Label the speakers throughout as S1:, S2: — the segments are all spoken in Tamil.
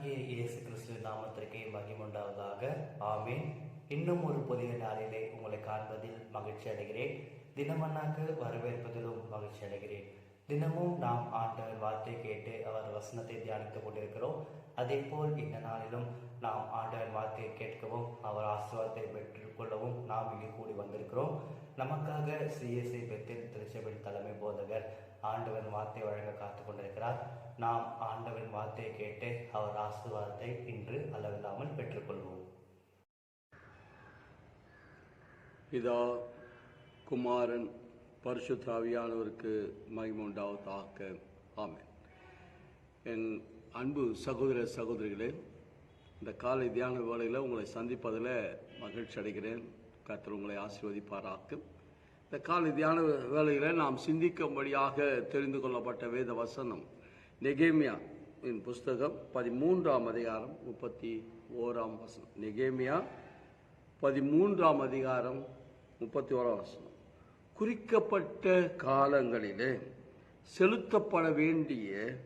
S1: கர்த்தராகிய இயேசு கிறிஸ்து நாமத்திற்கே மகிமுண்டாவதாக ஆமீன். இன்னும் ஒரு புதிய நாளிலே உங்களை காண்பதில் மகிழ்ச்சி அடைகிறேன். தினமன்னாக்கு வரவேற்பதிலும் மகிழ்ச்சி அடைகிறேன். தினமும் நாம் ஆண்டவர் வார்த்தை கேட்டு அவர் வசனத்தை தியானித்துக் கொண்டிருக்கிறோம். அதே போல் இந்த நாளிலும் நாம் ஆண்டவர் வார்த்தையை கேட்கவும் அவர் ஆசீர்வாதத்தை பெற்றுக்கொள்ளவும் நாம் இங்கே கூடி வந்திருக்கிறோம். நமக்காக சிஎஸ்ஐ பெத்தில் திருச்சபையின் தலைமை போதகர் ஆண்டவன் வார்த்தை வழங்க காத்து கொண்டிருக்கிறார் நாம் ஆண்டவன் வார்த்தையை கேட்டு அவர் ஆசீர்வாதத்தை இன்று அளவில்லாமல் பெற்றுக்கொள்வோம்.
S2: இதோ குமாரன் பரிசுத்தாவியானவருக்கு மகிமுண்டாவதாக ஆமேன். என் அன்பு சகோதர சகோதரிகளே இந்த காலை தியான வேளையில் உங்களை சந்திப்பதில் மகிழ்ச்சி அடைகிறேன். கர்த்தர் உங்களை ஆசீர்வதிப்பாராக்கும் இந்த காலை தியான வேளையில் நாம் சிந்திக்கும்படியாக தெரிந்து கொள்ளப்பட்ட வேத வசனம். நெகேமியா இன் புஸ்தகம் பதிமூன்றாம் அதிகாரம் முப்பத்தி ஓராம் வசனம். நெகேமியா பதிமூன்றாம் அதிகாரம் முப்பத்தி ஓராம் வசனம். குறிக்கப்பட்ட காலங்களிலே செலுத்தப்பட வேண்டிய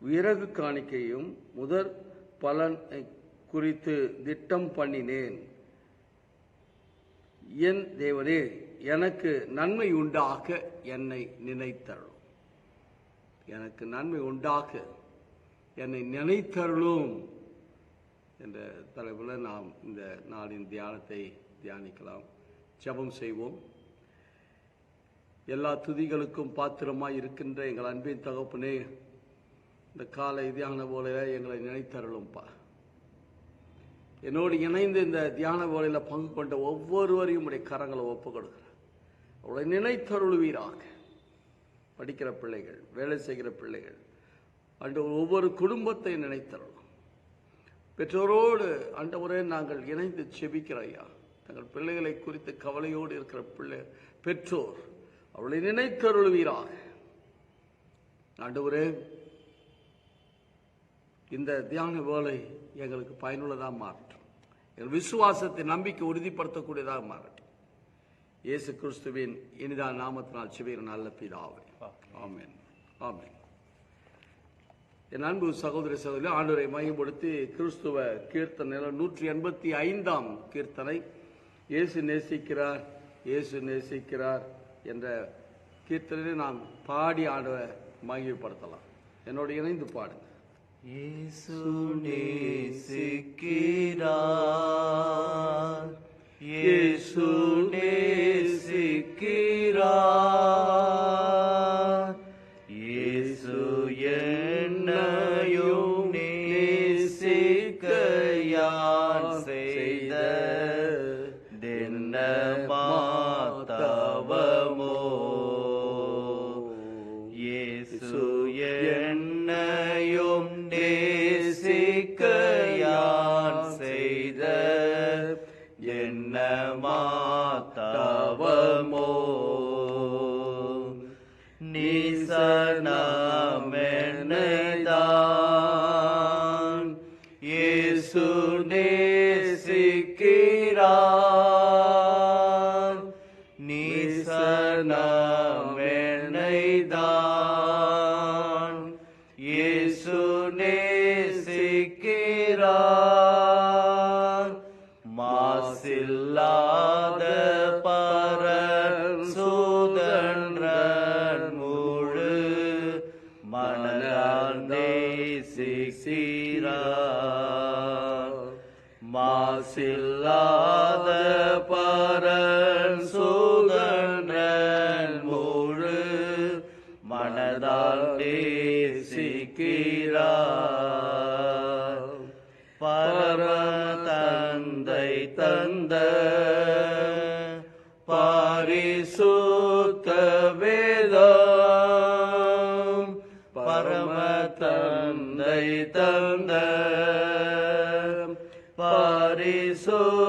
S2: விறகு காணிக்கையும் முதற் பலன் குறித்து திட்டம் பண்ணினேன். என் தேவனே எனக்கு நன்மை உண்டாக என்னை நினைத்தருளும். எனக்கு நன்மை உண்டாக என்னை நினைத்தருளும் என்ற தலைப்பில் நாம் இந்த நாளின் தியானத்தை தியானிக்கலாம். ஜெபம் செய்வோம். எல்லா துதிகளுக்கும் பாத்திரமாக இருக்கின்ற எங்கள் அன்பின் தகப்பனே இந்த காலை தியான போல எங்களை நினைத்தருளும்பா. என்னோடு இணைந்து இந்த தியான வேலையில் பங்கு கொண்ட ஒவ்வொருவரையும் உடைய கரங்களை ஒப்பு கொடுக்கிறேன். அவளை நினைத்தருளுவீராக. படிக்கிற பிள்ளைகள் வேலை செய்கிற பிள்ளைகள் அன்று ஒவ்வொரு குடும்பத்தை நினைத்தருளும். பெற்றோரோடு ஆண்டவரே நாங்கள் இணைந்து செபிக்கிற ஐயா. தங்கள் பிள்ளைகளை குறித்து கவலையோடு இருக்கிற பிள்ளை பெற்றோர் அவளை நினைத்தருளுவீராக. ஆண்டவரே இந்த தியான வேலை எங்களுக்கு பயனுள்ளதாக மாறட்டும் எங்கள் விசுவாசத்தை நம்பிக்கை உறுதிப்படுத்தக்கூடியதாக மாறட்டும் இயேசு கிறிஸ்துவின் இனிதான நாமத்தினால் சிவீர நல்ல பிதாவே. ஆமென். ஆமென். என் அன்பு சகோதர சகோதரி ஆண்டவரை மையப்படுத்தி கிறிஸ்துவ கீர்த்தனை நூற்றி எண்பத்தி ஐந்தாம் கீர்த்தனை. இயேசு நேசிக்கிறார் இயேசு நேசிக்கிறார் என்ற கீர்த்தனை நாம் பாடி ஆண்டவரை மையப்படுத்தலாம் என்னோடு இணைந்து பாடுங்க
S1: இயேசு நேசிக்கிறார். இயேசு நேசிக்கிறார் இயேசு என்னையும் நேசிக்க நேசிக்கிறார் பாரிசுத்த வேதம்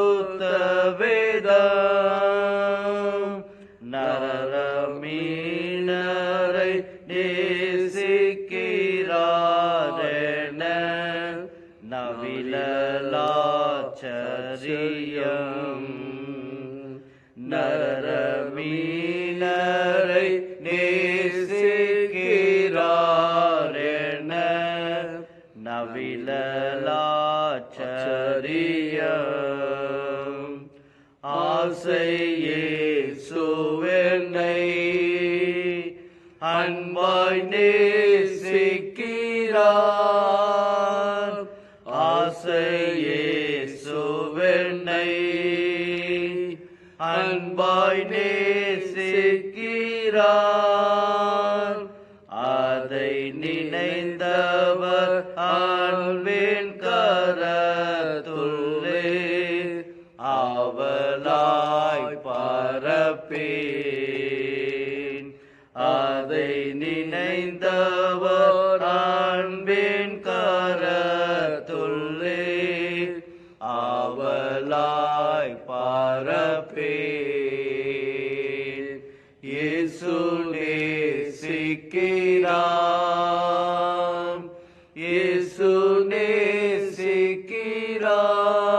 S2: Yesu. Ram.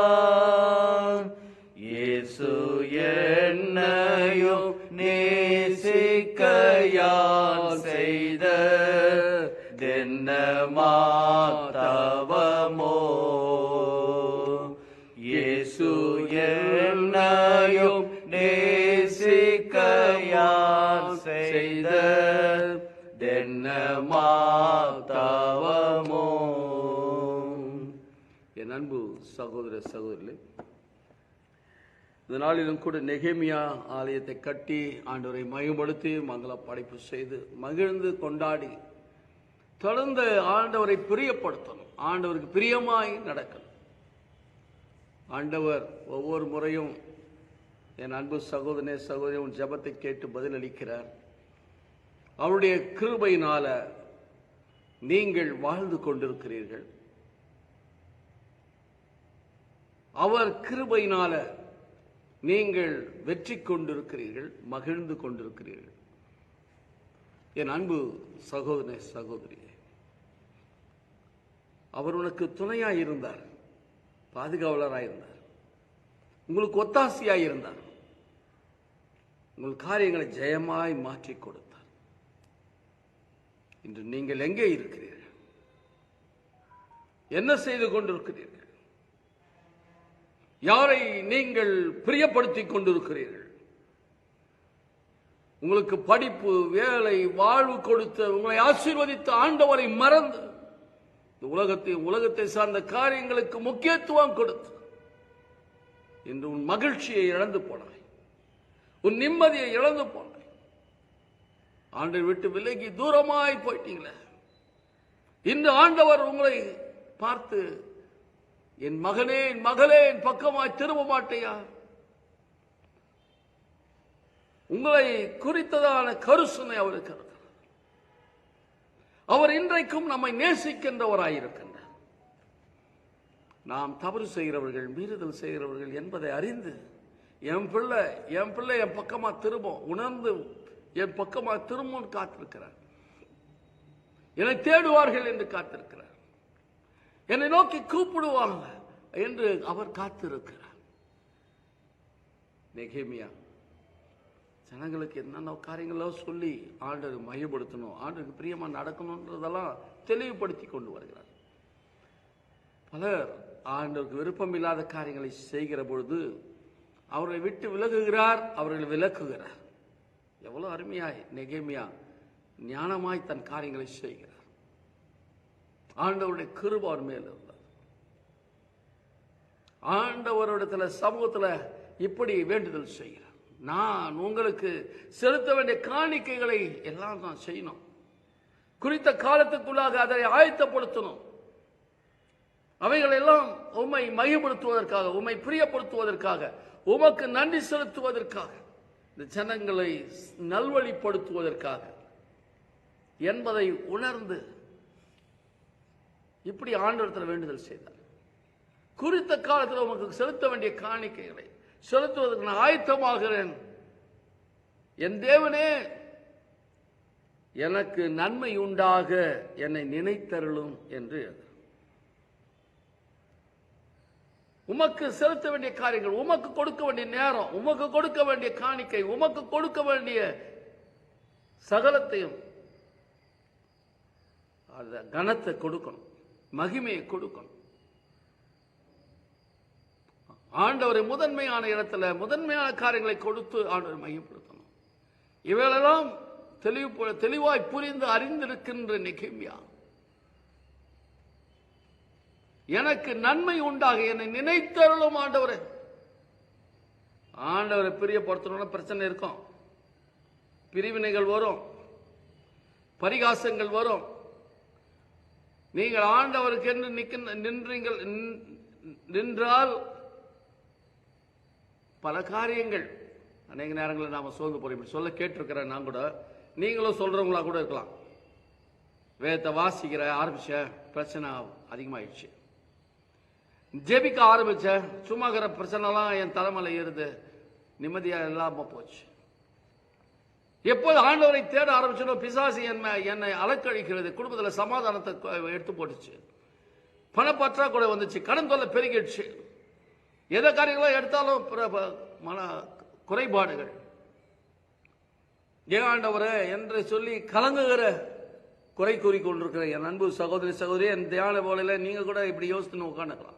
S2: சகோதர சகோதரிகளே இந்த நாளிலும் கூட நெகேமியா ஆலயத்தை கட்டி ஆண்டவரை மயப்படுத்தி மங்கள படைப்பு செய்து மகிழ்ந்து கொண்டாடி தொடர்ந்து ஆண்டவரை பிரியப்படுத்தணும். ஆண்டவருக்கு பிரியமாய் நடக்கணும். ஆண்டவர் ஒவ்வொரு முறையும் என் அன்பு சகோதரனே சகோதரி உன் ஜெபத்தை கேட்டு பதிலளிக்கிறார். அவருடைய கிருபையினால நீங்கள் வாழ்ந்து கொண்டிருக்கிறீர்கள். அவர் கிருபையினால நீங்கள் வெற்றி கொண்டிருக்கிறீர்கள் மகிழ்ந்து கொண்டிருக்கிறீர்கள். என் அன்பு சகோதரனே சகோதரியே அவர் உனக்கு துணையாக இருந்தார் பாதுகாவலராக இருந்தார் உங்களுக்கு ஒத்தாசியாக இருந்தார் உங்கள் காரியங்களை ஜெயமாய் மாற்றி கொடுத்தார். இன்று நீங்கள் எங்கே இருக்கிறீர்கள்? என்ன செய்து கொண்டிருக்கிறீர்கள்? யாரை நீங்கள் பிரியப்படுத்திக் கொண்டிருக்கிறீர்கள்? உங்களுக்கு படிப்பு வேலை வாழ்வு கொடுத்த உங்களை ஆசீர்வதித்த ஆண்டவரை மறந்து இந்த உலகத்தை உலகத்தை சார்ந்த காரியங்களுக்கு முக்கியத்துவம் கொடுத்து இன்று உன் மகிழ்ச்சியை இழந்து போனாய். உன் நிம்மதியை இழந்து போனாய். ஆண்டை விட்டு விலகி தூரமாய் போயிட்டீங்களே. இன்று ஆண்டவர் உங்களை பார்த்து என் மகனே என் மகளே என் பக்கமாய் திரும்ப மாட்டையா? உங்களை குறித்ததான கருசுனை அவருக்கு இருக்கிறது. அவர் இன்றைக்கும் நம்மை நேசிக்கின்றவராயிருக்கின்றார். நாம் தவறு செய்கிறவர்கள் மீறுதல் செய்கிறவர்கள் என்பதை அறிந்து என் பிள்ளை என் பிள்ளை என் பக்கமா திரும்பும் உணர்ந்து என் பக்கமா திரும்பும் காத்திருக்கிறார். என்னை தேடுவார்கள் என்று காத்திருக்கிறார். என்னை நோக்கி கூப்பிடுவாங்க என்று அவர் காத்திருக்கிறார். நெகேமியா ஜனங்களுக்கு என்னென்ன காரியங்களோ சொல்லி ஆண்டவர் மையப்படுத்தணும் ஆண்டருக்கு பிரியமா நடக்கணுன்றதெல்லாம் தெளிவுபடுத்தி கொண்டு வருகிறார். பலர் ஆண்டவருக்கு விருப்பம் இல்லாத காரியங்களை செய்கிற பொழுது அவர்களை விட்டு விலகுகிறார் அவர்களை விலக்குகிறார். எவ்வளவு அருமையாய் நெகேமியா ஞானமாய் தன் காரியங்களை செய்கிறார். ஆண்டவருடைய கிருபார் மேல் இருந்தார் ஆண்டவரிடத்துல சமூகத்தில் இப்படி வேண்டுதல் செய்கிறார். நான் உங்களுக்கு செலுத்த வேண்டிய காணிக்கைகளை எல்லாம் நான் செய்யணும். குறித்த காலத்துக்குள்ளாக அதை ஆயத்தப்படுத்தணும். அவைகள் எல்லாம் உம்மை மையப்படுத்துவதற்காக உம்மை பிரியப்படுத்துவதற்காக உமக்கு நன்றி செலுத்துவதற்காக இந்த ஜனங்களை நல்வழிப்படுத்துவதற்காக என்பதை உணர்ந்து இப்படி ஆண்டவரத்தில் வேண்டுதல் செய்தார். குறித்த காலத்தில் உமக்கு செலுத்த வேண்டிய காணிக்கைகளை செலுத்துவதற்கு நான் ஆயத்தமாகிறேன். என் தேவனே எனக்கு நன்மை உண்டாக என்னை நினைத்தருளும் என்று உமக்கு செலுத்த வேண்டிய காரியங்கள் உமக்கு கொடுக்க வேண்டிய நேரம் உமக்கு கொடுக்க வேண்டிய காணிக்கை உமக்கு கொடுக்க வேண்டிய சகலத்தையும் கனத்தை கொடுக்கணும். மகிமையை கொடுக்கணும். ஆண்டவரை முதன்மையான இடத்துல முதன்மையான காரியங்களை கொடுத்து ஆண்டவர் மையப்படுத்தணும் இவைகளெல்லாம் தெளிவு தெளிவாய் புரிந்து அறிந்திருக்கின்ற நிகிமியா. எனக்கு நன்மை உண்டாக என்னை நினைத்தருளும் ஆண்டவரே. ஆண்டவரை பிரியப்படுத்தணும்னா பிரச்சனை இருக்கும். பிரிவினைகள் வரும். பரிகாசங்கள் வரும். நீங்கள் ஆண்டவருக்கு என்று நின்றீங்கள் நின்- நின்றால் பல காரியங்கள். அநேக நேரங்களில் நாம் சோர்ந்து போறோம். இப்படி சொல்ல கேட்டிருக்கிறேன் நான் கூட நீங்களும் சொல்றவங்களா கூட இருக்கலாம். வேதத்தை வாசிக்கிற ஆரம்பிச்ச பிரச்சனை அதிகமாயிடுச்சு. ஜெபிக்க ஆரம்பிச்ச சும்மாக்கிற பிரச்சனைலாம் என் தலைமலை ஏறுது. நிம்மதியாக இல்லாமல் போச்சு. எப்போது ஆண்டவரை தேட ஆரம்பிச்சனோ பிசாசு என்ன என்னை அலக்கழிக்கிறது. குடும்பத்தில் சமாதானத்தை எடுத்து போட்டுச்சு. பணப்பற்றாக்குறை வந்துச்சு. கடன் தொல்லை பெருகிடுச்சு. எதை காரியங்களோ எடுத்தாலும் ப- மன குறைபாடுகள். ஏன் ஆண்டவரே என்று சொல்லி கலங்குகிற குறை கூறி கொண்டிருக்கிற என் அன்பு சகோதரி சகோதரி என் தியான போலையில நீங்க கூட இப்படி யோசித்துன்னு உட்காந்துக்கலாம்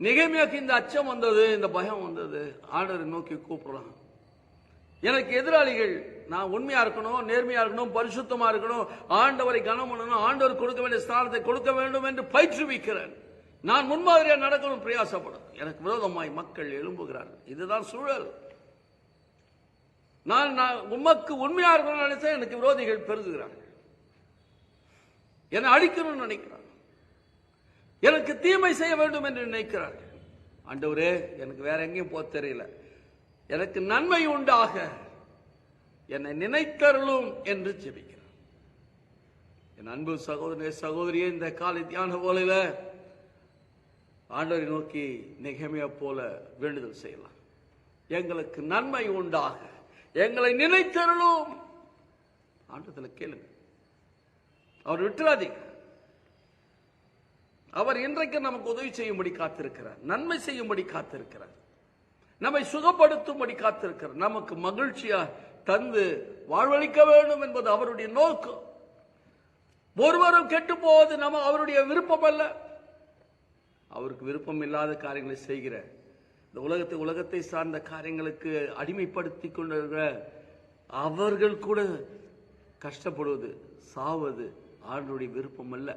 S2: நிகழ்மையாக்கு இந்த அச்சம் வந்தது இந்த பயம் வந்தது. ஆண்டவரை நோக்கி கூப்பிடலாம். எனக்கு எதிராளிகள் நான் உண்மையா இருக்கணும் நேர்மையா இருக்கணும் பரிசுத்தமா இருக்கணும் ஆண்டவரை கனம் பண்ணணும் ஆண்டவர் கொடுக்க வேண்டிய ஸ்தானத்தை கொடுக்க வேண்டும் என்று பயிற்றுவிக்கிறேன். நான் முன்மாதிரியா நடக்கணும் பிரயாசப்படும். எனக்கு விரோதமாய் மக்கள் எழும்புகிறார்கள். இதுதான் சூழல். நான் நான் உமக்கு உண்மையா இருக்கணும்னு நினைச்சா எனக்கு விரோதிகள் பெருகுகிறார்கள். என்னை அழிக்கணும்னு நினைக்கிறார்கள். எனக்கு தீமை செய்ய வேண்டும் என்று நினைக்கிறார்கள். ஆண்டவரே எனக்கு வேற எங்கேயும் போக தெரியல. எனக்கு நன்மை உண்டாக. என்னை நினைத்தருளும் என்று ஜெபிக்கிறார் என் அன்பு சகோதரே சகோதரியே இந்த காலை தியான போலையில ஆண்டவரை நோக்கி நிகமைய போல வேண்டுதல் செய்யலாம். எங்களுக்கு நன்மை உண்டாக. எங்களை நினைத்தருளும். ஆண்டத்தில் கேளுங்க. அவர் விட்டுறாதீங்க. அவர் இன்றைக்கு நமக்கு உதவி செய்யும்படி காத்திருக்கிறார். நன்மை செய்யும்படி காத்திருக்கிறார். நம்மை சுகப்படுத்தும்படி காத்திருக்கிறார். நமக்கு மகிழ்ச்சியா தந்து வாழ்வளிக்க வேண்டும் என்பது அவருடைய நோக்கம். ஒருவரும் கெட்டு போவது நம்ம அவருடைய விருப்பம் அல்ல அவருக்கு விருப்பம் இல்லாத காரியங்களை செய்கிற இந்த உலகத்தை உலகத்தை சார்ந்த காரியங்களுக்கு அடிமைப்படுத்தி கொண்டிருக்கிற அவர்கள் கூட கஷ்டப்படுவது சாவது ஆண்டுடைய விருப்பம் அல்ல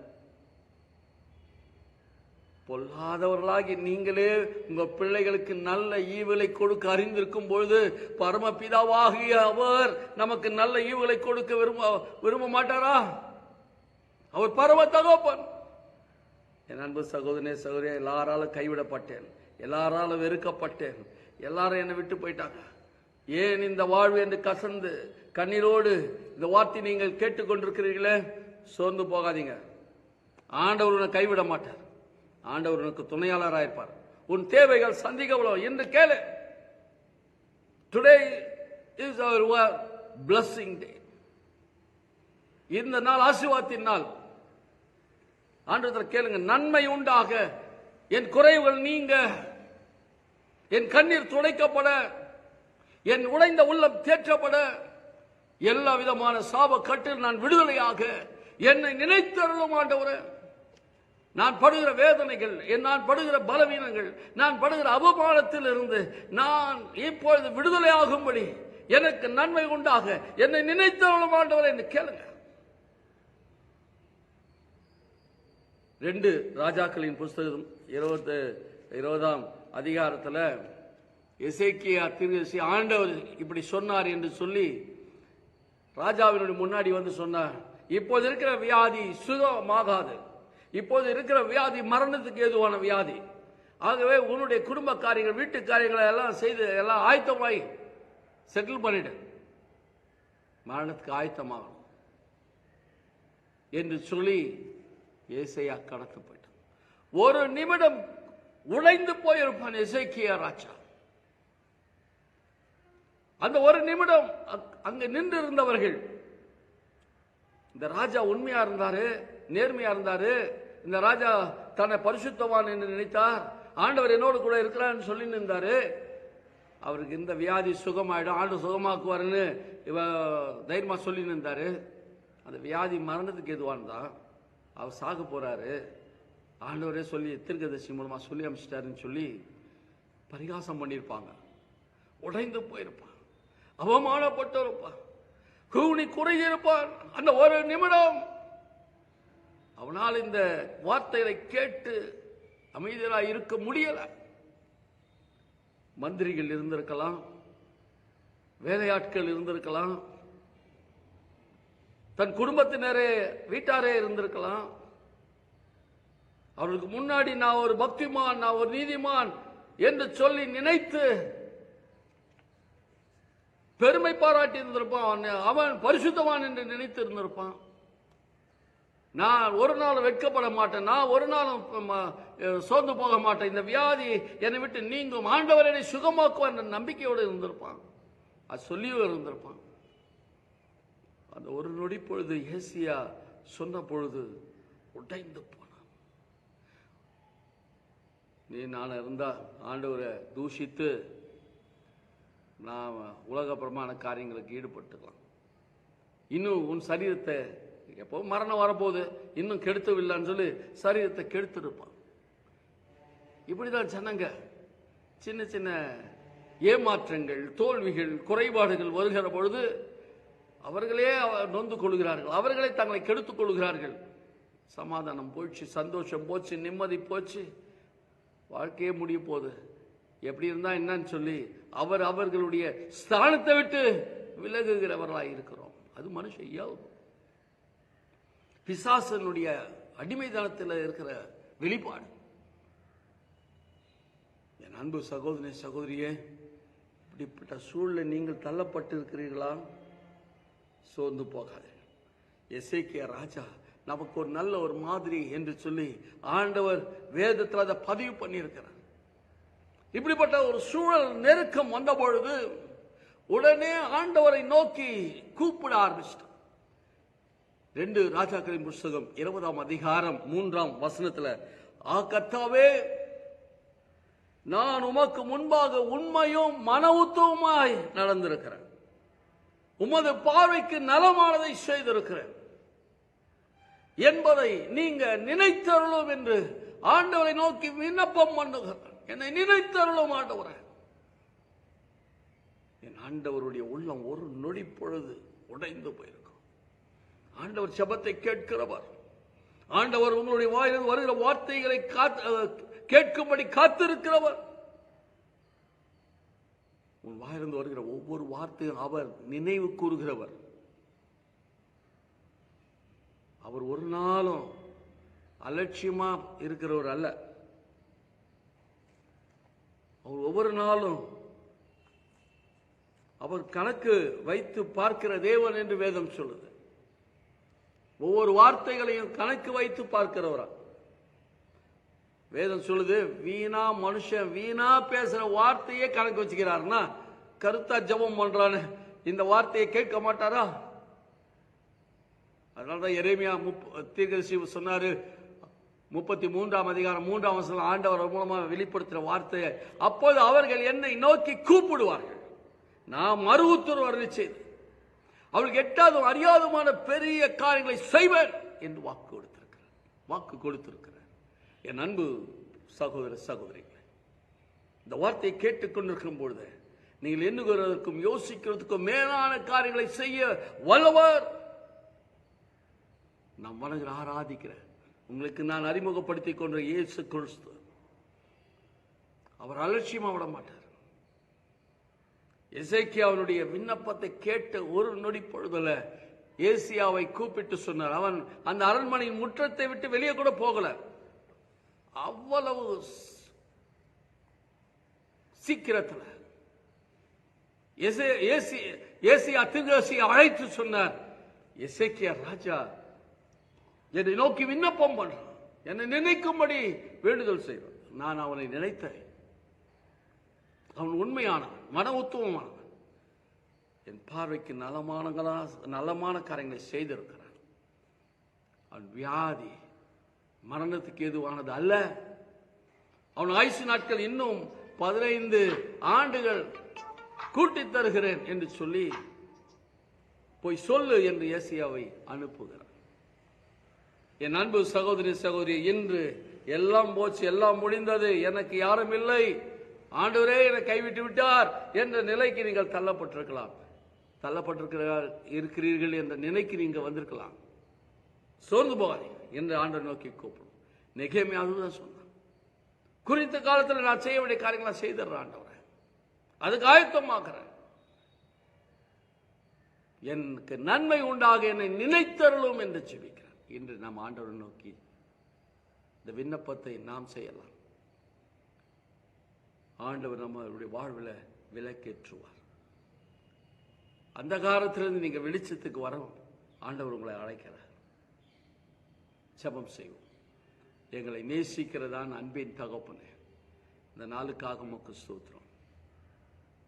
S2: பொல்லாதவர்களாகி நீங்களே உங்கள் பிள்ளைகளுக்கு நல்ல ஈவுகளை கொடுக்க அறிந்திருக்கும் பொழுது பரமபிதாவாகிய அவர் நமக்கு நல்ல ஈவுகளை கொடுக்க விரும்ப விரும்ப மாட்டாரா? அவர் பரம தகோப்பன். என் அன்பு சகோதரனே சகோதரி எல்லாராலும் கைவிடப்பட்டேன். எல்லாராலும் வெறுக்கப்பட்டேன். எல்லாரும் என்னை விட்டு போயிட்டாங்க. ஏன் இந்த வாழ்வு என்று கசந்து கண்ணீரோடு இந்த வார்த்தை நீங்கள் கேட்டுக்கொண்டிருக்கிறீர்களே? சோர்ந்து போகாதீங்க. ஆண்டவர் கைவிட மாட்டார். ஆண்டவர் உனக்கு துணையாளராக இருப்பார் உன் தேவைகள் சந்திக்கப்படும் என்று கேளு. Today is our blessing day இந்த நாள் ஆசிர்வாதத்தின் நாள். ஆண்டவத்தில் கேளுங்க. நன்மை உண்டாக. என் குறைவுகள் நீங்க. என் கண்ணீர் துடைக்கப்பட. என் உடைந்த உள்ளம் தேற்றப்பட. எல்லா விதமான சாப கட்டில் நான் விடுதலையாக. என்னை நினைத்தருளும் ஆண்டவரே. நான் படுகிற வேதனைகள் நான் படுகிற பலவீனங்கள் நான் படுகிற அவமானத்தில் இருந்து நான் இப்பொழுது விடுதலையாகும்படி எனக்கு நன்மை உண்டாக என்னை நினைத்தவளும் ஆண்டவரை என்று கேளுங்க. ரெண்டு ராஜாக்களின் புஸ்தகம் இருபது இருபதாம் அதிகாரத்தில் எசேக்கியா திருசி ஆண்டவர் இப்படி சொன்னார் என்று சொல்லி ராஜாவினுடைய முன்னாடி வந்து சொன்னார் இப்போது இருக்கிற வியாதி சுகமாகாது. இப்போது இருக்கிற வியாதி மரணத்துக்கு ஏதுவான வியாதி. ஆகவே உன்னுடைய குடும்ப காரியங்கள் வீட்டு காரியங்களை எல்லாம் செய்து எல்லாம் ஆயத்தமாய் செட்டில் பண்ணிடு. மரணத்துக்கு ஆயத்தமாகணும். என்று சொல்லி ஏசையா கடந்து போயிட்டான். ஒரு நிமிடம் உழைந்து போயிருப்பான் இசைக்கிய ராஜா. அந்த ஒரு நிமிடம் அக்- அங்க நின்று இருந்தவர்கள் இந்த ராஜா உண்மையா இருந்தாரு நேர்மையா இருந்தாரு? இந்த ராஜா தன்னை பரிசுத்தவான் என்று நினைத்தார். ஆண்டவர் என்னோடு கூட இருக்கிறான்னு சொல்லி நின்றாரு. அவருக்கு இந்த வியாதி சுகமாயிடும். ஆண்டு சுகமாக்குவாருன்னு இவ தைரியமா சொல்லி நின்றாரு. அந்த வியாதி மரணத்துக்கு எதுவானதா? அவர் சாக போறாரு. ஆண்டவரே சொல்லி திருக்கதர்சி மூலமா சொல்லி அமைச்சிட்டாருன்னு சொல்லி பரிகாசம் பண்ணியிருப்பாங்க. உடைந்து போயிருப்பான். அவமானப்பட்டிருப்பான் கூனி குறையிருப்பான் அந்த ஒரு நிமிடம் அவனால் இந்த வார்த்தைகளை கேட்டு அமைதியாக இருக்க முடியல. மந்திரிகள் இருந்திருக்கலாம் வேலையாட்கள் இருந்திருக்கலாம் தன் குடும்பத்தினரே வீட்டாரே இருந்திருக்கலாம். அவர்களுக்கு முன்னாடி நான் ஒரு பக்திமான் நான் ஒரு நீதிமான் என்று சொல்லி நினைத்து பெருமை பாராட்டி இருந்திருப்பான். அவன் அவன் பரிசுத்தவான் என்று நினைத்து இருந்திருப்பான். நான் ஒரு நாளும் வெட்கப்பட மாட்டேன். நான் ஒரு நாளும் சோர்ந்து போக மாட்டேன். இந்த வியாதி என்னை விட்டு நீங்கும். ஆண்டவர் என்னை சுகமாக்குவார் என்ற நம்பிக்கையோடு இருந்திருப்பான். அது சொல்லியும் இருந்திருப்பான். அந்த ஒரு நொடி பொழுது ஏசியா சொன்ன பொழுது உடைந்து போனான். நீ நான் இருந்தா ஆண்டவரை தூஷித்து நான் உலகப்புறமான காரியங்களுக்கு ஈடுபட்டுக்கலாம். இன்னும் உன் சரீரத்தை எப்போ மரணம் வரப்போகுது? இன்னும் கெடுத்தவில்லைன்னு சொல்லி சரீரத்தை கெடுத்திருப்பான். இப்படிதான் ஜனங்க சின்ன சின்ன ஏமாற்றங்கள் தோல்விகள் குறைபாடுகள் வருகிற பொழுது அவர்களே நொந்து கொள்கிறார்கள். அவர்களே தங்களை கெடுத்துக் கொள்கிறார்கள். சமாதானம் போச்சு சந்தோஷம் போச்சு நிம்மதி போச்சு. வாழ்க்கையே முடிய போகுது. எப்படி இருந்தா என்னன்னு சொல்லி அவர் அவர்களுடைய ஸ்தானத்தை விட்டு விலகுகிறவர்களாக இருக்கிறோம் அது மனுஷ இயல்பு பிசாசனுடைய அடிமைதனத்தில் இருக்கிற வெளிப்பாடு. என் அன்பு சகோதரி சகோதரியே இப்படிப்பட்ட சூழலில் நீங்கள் தள்ளப்பட்டு இருக்கிறீர்களா சோர்ந்து போகாதே. எசேக்கியா ராஜா நமக்கு ஒரு நல்ல ஒரு மாதிரி என்று சொல்லி ஆண்டவர் வேதத்தில் அதை பதிவு பண்ணியிருக்கிறார். இப்படிப்பட்ட ஒரு சூழல் நெருக்கம் வந்த பொழுது உடனே ஆண்டவரை நோக்கி கூப்பிட ஆரம்பிச்சிட்டார். ரெண்டு ராஜாக்களின் புஸ்தகம் இருபதாம் அதிகாரம் மூன்றாம் வசனத்துல ஆ கர்த்தாவே நான் உமக்கு முன்பாக உண்மையும் மன உத்தவமாய் நடந்திருக்கிறேன். உமது பார்வைக்கு நலமானதை செய்திருக்கிறேன். என்பதை நீங்க நினைத்தருளும் என்று ஆண்டவரை நோக்கி விண்ணப்பம் பண்ணுகிறேன். என்னை நினைத்தருளும் ஆண்டவரை. என் ஆண்டவருடைய உள்ளம் ஒரு நொடி பொழுது உடைந்து போயிருக்கும். ஆண்டவர் செபத்தை கேட்கிறவர். ஆண்டவர் உங்களுடைய வாயிலிருந்து வருகிற வார்த்தைகளை காத்து கேட்கும்படி காத்திருக்கிறவர். உன் வாயிலிருந்து வருகிற ஒவ்வொரு வார்த்தையும் அவர் நினைவு கூறுகிறவர். அவர் ஒரு நாளும் அலட்சியமா இருக்கிறவர் அல்ல. அவர் ஒவ்வொரு நாளும் அவர் கணக்கு வைத்து பார்க்கிற தேவன் என்று வேதம் சொல்லுது. ஒவ்வொரு வார்த்தைகளையும் கணக்கு வைத்து பார்க்கிறவரா? வேதம் சொல்லுது வீணா மனுஷன் வீணா பேசுற வார்த்தையே கணக்கு வச்சுக்கிறாருன்னா கருத்தா ஜெபம் பண்றான்னு இந்த வார்த்தையை கேட்க மாட்டாரா? அதனாலதான் எரேமியா முப் தீர்க்கதரிசி சொன்னாரு முப்பத்தி மூன்றாம் அதிகாரம் மூன்றாம் வசனம் ஆண்டவர் மூலமாக வெளிப்படுத்துற வார்த்தையை. அப்போது அவர்கள் என்னை நோக்கி கூப்பிடுவார்கள். நான் மறு உத்தரவு அருளி அவளுக்கு எட்டாவது அறியாதமான பெரிய காரியங்களை செய்வர் என்று வாக்கு கொடுத்திருக்கிறார். வாக்கு கொடுத்திருக்கிறார். என் அன்பு சகோதர சகோதரிகளை இந்த வார்த்தையை கேட்டுக்கொண்டிருக்கும் பொழுது நீங்கள் எண்ணுகிறதற்கும் யோசிக்கிறதுக்கும் மேலான காரியங்களை செய்ய வல்லவர். நான் வணங்குற ஆராதிக்கிறேன் உங்களுக்கு நான் அறிமுகப்படுத்திக் கொண்ட இயேசு கிறிஸ்து அவர் அலட்சியமாக விட மாட்டார். எசேக்கியாவினுடைய விண்ணப்பத்தை கேட்ட ஒரு நொடி பொழுதுல ஏசியாவை கூப்பிட்டு சொன்னார். அவன் அந்த அரண்மனையின் முற்றத்தை விட்டு வெளியே கூட போகல. அவ்வளவு சீக்கிரத்தில் ஏசி ஏசியா திருகசி அழைத்து சொன்னார் எசேக்கியா ராஜா என்னை நோக்கி விண்ணப்பம் பண்றான். என்னை நினைக்கும்படி வேண்டுதல் செய்வான். நான் அவனை நினைத்தேன். அவன் உண்மையானவன் மன உத்துவமானவன் என் பார்வைக்கு நலமானங்களா நலமான காரியங்களை செய்திருக்கிறான். அவன் வியாதி மரணத்துக்கு எதுவானது அல்ல. அவன் ஆயுசு நாட்கள் இன்னும் பதினைந்து ஆண்டுகள் கூட்டித் தருகிறேன் என்று சொல்லி போய் சொல்லு என்று ஏசியாவை அனுப்புகிறான். என் அன்பு சகோதரி சகோதரி இன்று எல்லாம் போச்சு எல்லாம் முடிந்தது. எனக்கு யாரும் இல்லை. ஆண்டவரே என்னை கைவிட்டு விட்டார் என்ற நிலைக்கு நீங்கள் தள்ளப்பட்டிருக்கலாம். தள்ளப்பட்டிருக்கிறார் இருக்கிறீர்கள் என்ற நிலைக்கு நீங்க வந்திருக்கலாம். சோர்ந்து போகாதீங்க என்று ஆண்டவர் நோக்கி கூப்பிடும். நெகேமே அதுதான் சொன்னான். குறித்த காலத்தில் நான் செய்ய வேண்டிய காரியங்களை நான் செய்திடுறேன் ஆண்டவரை. அதுக்கு ஆயத்தமாக்குறேன். எனக்கு நன்மை உண்டாக என்னை நினைத்தருளும் என்று செபிக்கிறேன் இன்று நாம் ஆண்டவரை நோக்கி இந்த விண்ணப்பத்தை நாம் செய்யலாம். ஆண்டவர் நம்மளுடைய வாழ்வில் விலக்கேற்றுவார் அந்த காலத்திலிருந்து நீங்கள் வெளிச்சத்துக்கு வரவும் ஆண்டவர் உங்களை அழைக்கிறார். ஜெபம் செய்வோம். எங்களை நேசிக்கிறதான் அன்பின் தகப்பனே இந்த நாளுக்காக உமக்கு ஸ்தோத்திரம்.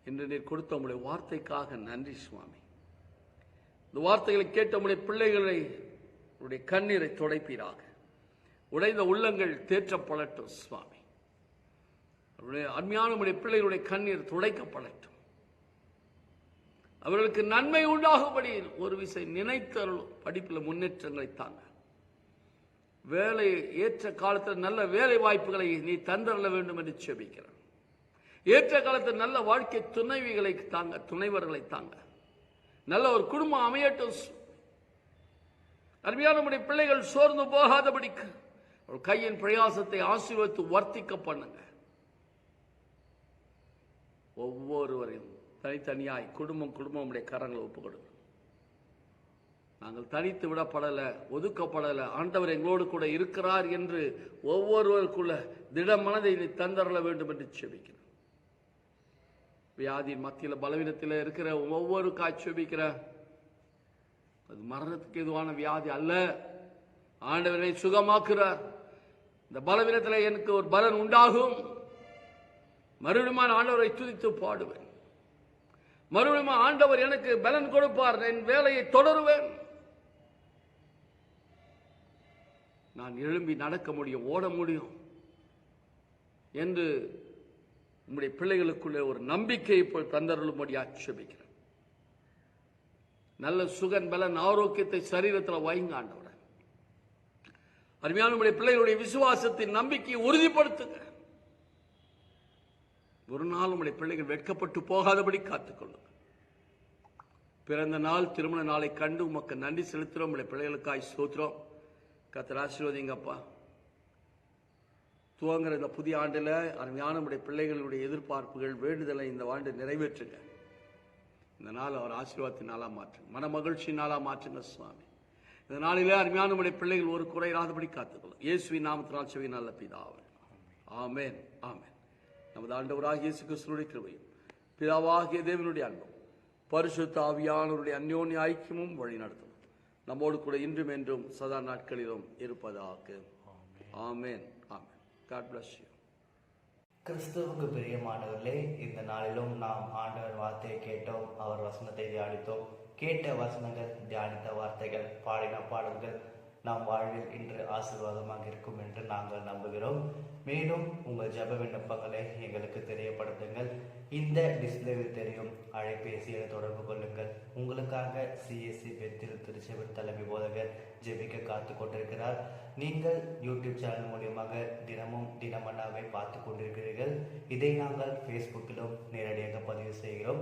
S2: இன்று நீர் கொடுத்த உங்களுடைய வார்த்தைக்காக நன்றி சுவாமி. இந்த வார்த்தைகளை கேட்ட உங்களுடைய பிள்ளைகளை உடைய கண்ணீரை துடைப்பீராக. உடைந்த உள்ளங்கள் தேற்றப்படட்டும் சுவாமி. அவருடைய அருமையான பிள்ளைகளுடைய கண்ணீர் துடைக்கப்படட்டும். அவர்களுக்கு நன்மை உண்டாகும்படி ஒரு விசை நினைத்தருளும் படிப்பில் முன்னேற்றங்களை தாங்க. வேலை ஏற்ற காலத்தில் நல்ல வேலை வாய்ப்புகளை நீ தந்தரல வேண்டும் என்று செபிக்கிறேன். ஏற்ற காலத்தில் நல்ல வாழ்க்கை துணைவிகளை தாங்க துணைவர்களை தாங்க. நல்ல ஒரு குடும்பம் அமையட்டும். அருமையான நம்முடைய பிள்ளைகள் சோர்ந்து போகாதபடிக்கு ஒரு கையின் பிரயாசத்தை ஆசீர்வத்து வர்த்திக்க பண்ணுங்க. ஒவ்வொருவரையும் தனித்தனியாய் குடும்பம் குடும்பம் உடைய கரங்களை ஒப்பு கொடுங்க நாங்கள் தனித்து விடப்படலை ஒதுக்கப்படலை ஆண்டவர் எங்களோடு கூட இருக்கிறார் என்று ஒவ்வொருவருக்குள்ள திட மனதை நீ தந்தரல வேண்டும் என்று செபிக்கிறேன் வியாதியின் மத்தியில் பலவீனத்தில் இருக்கிற ஒவ்வொரு செபிக்கிற அது மரணத்துக்கு எதுவான வியாதி அல்ல. ஆண்டவரை சுகமாக்குறார். இந்த பலவீனத்தில் எனக்கு ஒரு பலன் உண்டாகும். மறுபடியும் ஆண்டவரை துதித்து பாடுவேன். மறுபடியும் ஆண்டவர் எனக்கு பலன் கொடுப்பார் என் வேலையை தொடருவேன். நான் எழும்பி நடக்க முடியும் ஓட முடியும் என்று நம்முடைய பிள்ளைகளுக்குள்ளே ஒரு நம்பிக்கையை போய் தந்தருளும்படி ஆட்சேபிக்கிறேன். நல்ல சுகன் பலன் ஆரோக்கியத்தை சரீரத்தில் வைங்க ஆண்டவர். அருமையான உம்முடைய பிள்ளைகளுடைய விசுவாசத்தின் நம்பிக்கையை உறுதிப்படுத்துங்க. ஒரு நாள் உங்களுடைய பிள்ளைகள் வெட்கப்பட்டு போகாதபடி காத்துக்கொள்ளும். பிறந்த நாள் திருமண நாளை கண்டு உமக்கு நன்றி செலுத்துறோம் உம்முடைய பிள்ளைகளுக்காய் சோத்துறோம் கத்தர் ஆசீர்வதிங்கப்பா. துவங்குற இந்த புதிய ஆண்டில் அருமையான உடைய பிள்ளைகளுடைய எதிர்பார்ப்புகள் வேண்டுதலை இந்த ஆண்டு நிறைவேற்றுங்க. இந்த நாள் அவர் ஆசீர்வாதத்தின் நாளாக மாற்றுங்க மன மகிழ்ச்சி நாளாக மாற்றுங்க சுவாமி. இந்த நாளிலே அருமையான உடைய பிள்ளைகள் ஒரு குறையில்லாதபடி காத்துக்கொள்ளும். இயேசுவின் நாமத்தினால் செவி நல்ல பிதாவே. ஆமேன் ஆமேன். நமது ஆண்டவராகிய இயேசு கிறிஸ்துவினுடைய கிருபையும் பிதாவாகிய தேவனுடைய அன்பும் பரிசுத்த ஆவியானவருடைய அந்யோன்ய ஐக்கியமும் வழி நடத்தும். நம்மோடு கூட இன்றும் என்றும் சதா நாட்களிலும் இருப்பதாக. Amen. Amen. God bless you.
S3: கிறிஸ்துவுக்கு பிரியமானவர்களே இந்த நாளிலும் நாம் ஆண்டவர் வார்த்தையை கேட்டோம் அவர் வசனத்தை தியானித்தோம். கேட்ட வசனங்கள் தியானித்த வார்த்தைகள் பாடின பாடல்கள் நம் வாழ்வில் இன்று ஆசீர்வாதமாக இருக்கும் என்று நாங்கள் நம்புகிறோம். மேலும் உங்கள் ஜெப விண்ணப்பங்களை எங்களுக்கு தெரியப்படுத்துங்கள். இந்த டிஸ்பிளேவில் தெரியும் அழைப்பேசியில் தொடர்பு கொள்ளுங்கள். உங்களுக்காக சிஎஸ்சி பெத்திரு திருச்செவர் தலைமை போதகர் ஜெபிக்க காத்து கொண்டிருக்கிறார். நீங்கள் யூடியூப் சேனல் மூலியமாக தினமும் தினமன்னாவை பார்த்து கொண்டிருக்கிறீர்கள். இதை நாங்கள் ஃபேஸ்புக்கிலும் நேரடியாக பதிவு செய்கிறோம்.